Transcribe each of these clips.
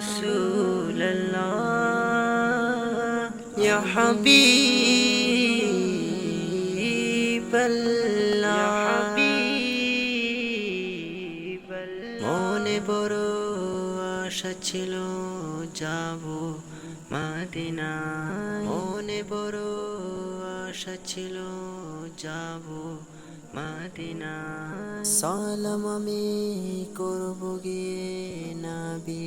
رسول الله يا حبيب الله يا حبيب الله মনে বড় আশা ছিল যাব মাদিনা মনে বড় আশা ছিল যাব মাদিনা সালাম আমি করব গিয়ে নাবি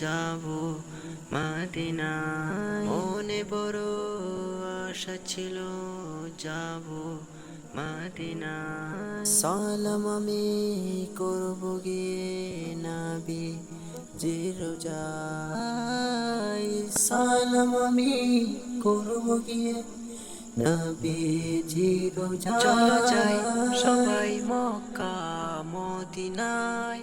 যাব মাদিনা মনে বড় আশা ছিল যাব মাদিনা সালাম আমি করব গিয়ে নাবি জিরোজাই সালাম আমি করব গিয়ে নবী জিরোজা চলো যাই সবাই মক্কা মদিনায়।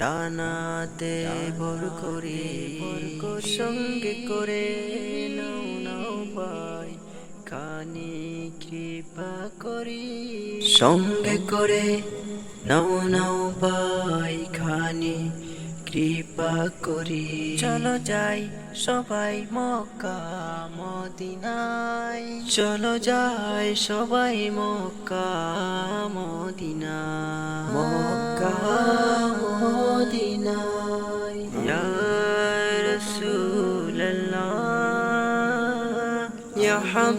ডানাতে ভর করি, সঙ্গে করে নাও নাও ভাই, কানে কৃপা করি। সঙ্গে করে, নাও নাও ভাই খানি কৃপা করি। চলো যাই সবাই মক্কা, মদিনায়। চলো যাই সবাই মক্কা মদিনা মক্কা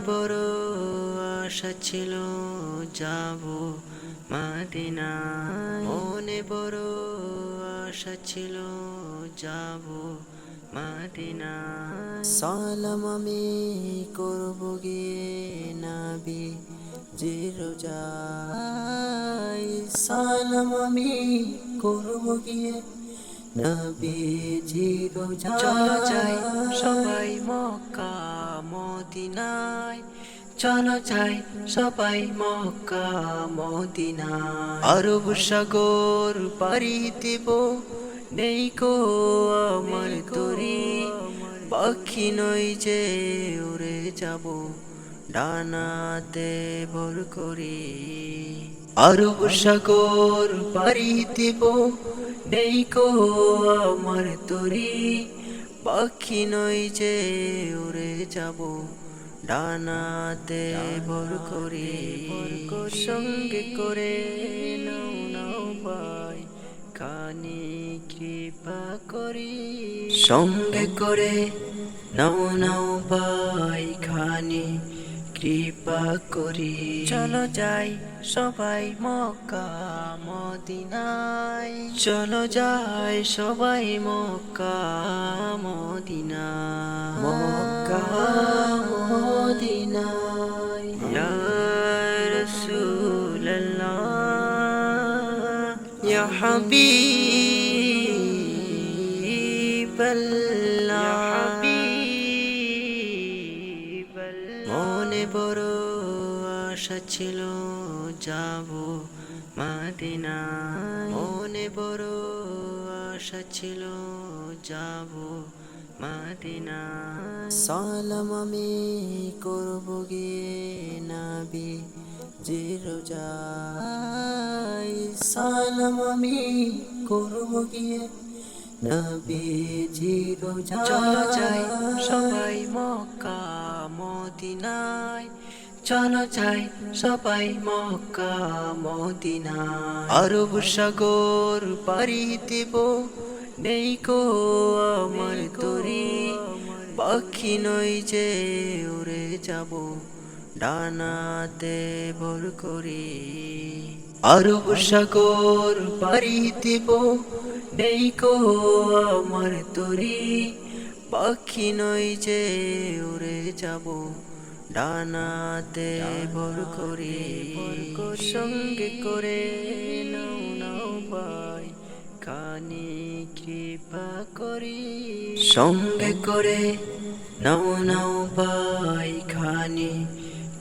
বড় আশা ছিল যাব মাদিনা মনে বড় আশা ছিল যাব মাদিনা সালাম আমি করব গিয়ে নাবি যে রোজাই সালাম আমি করব গিয়ে নবী জি রোজা চলো যাই সবাই মক্কা মদিনায় চলো যাই সবাই মক্কা মদিনায়। আরব সাগর পাড়ি দেব নেই কো আমার তরি পাখি নই যে উড়ে যাব ডানাতে ভর করি। আরব সাগর পাড়ি দেব নেই কো আমার তরি পাখি নই যে উড়ে যাব। ডানাতে ভর করে, সঙ্গে করে নাও নাও ভাই, কানে কৃপা করি। সঙ্গে করে, নাও নাও ভাই খানি কৃপা করি। চলো যাই সবাই মক্কা মদিনায়। চলো যাই সবাই মক্কা মদিনা মক্কা মদিনায়। ইয়া রাসূলুল্লাহ ইয়া হাবিবাল্লাহ। ছিল যাব মাদিনা মনে বড় আশা ছিল যাব মাদিনা সালাম আমি করব গিয়ে নাবি যে রোজাই সালাম আমি করব গিয়ে নবী জি রোজা চলো যাই সবাই মক্কা মদিনায়। চলো যাই সবাই মক্কা, মদিনায়। আরব সাগর পাড়ি দেব। নেই কো আমার তরি পাখি নই যে উড়ে যাব। ডানাতে ভর করি। আরব সাগর পাড়ি দেব। নেই কো আমার তরি পাখি নই যে উড়ে যাব। ডানাতে ভর করে, সঙ্গে করে নাও নাও ভাই, কানে কৃপা করি। সঙ্গে করে, নাও নাও ভাই খানি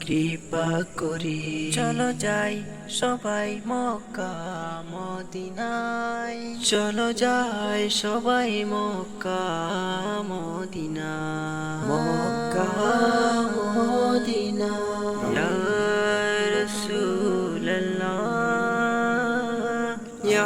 কৃপা করি। চলো যাই সবাই মক্কা মদিনায়। চলো যাই সবাই মক্কা মদিনা মক্কা মদিনা ইয়া রাসূলুল্লাহ ইয়া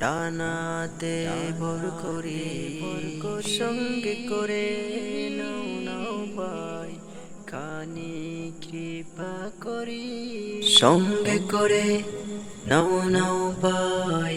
ডানাতে ভর করে, সঙ্গে করে নাও নাও ভাই, কানে কৃপা করি। সঙ্গে করে নাও নাও ভাই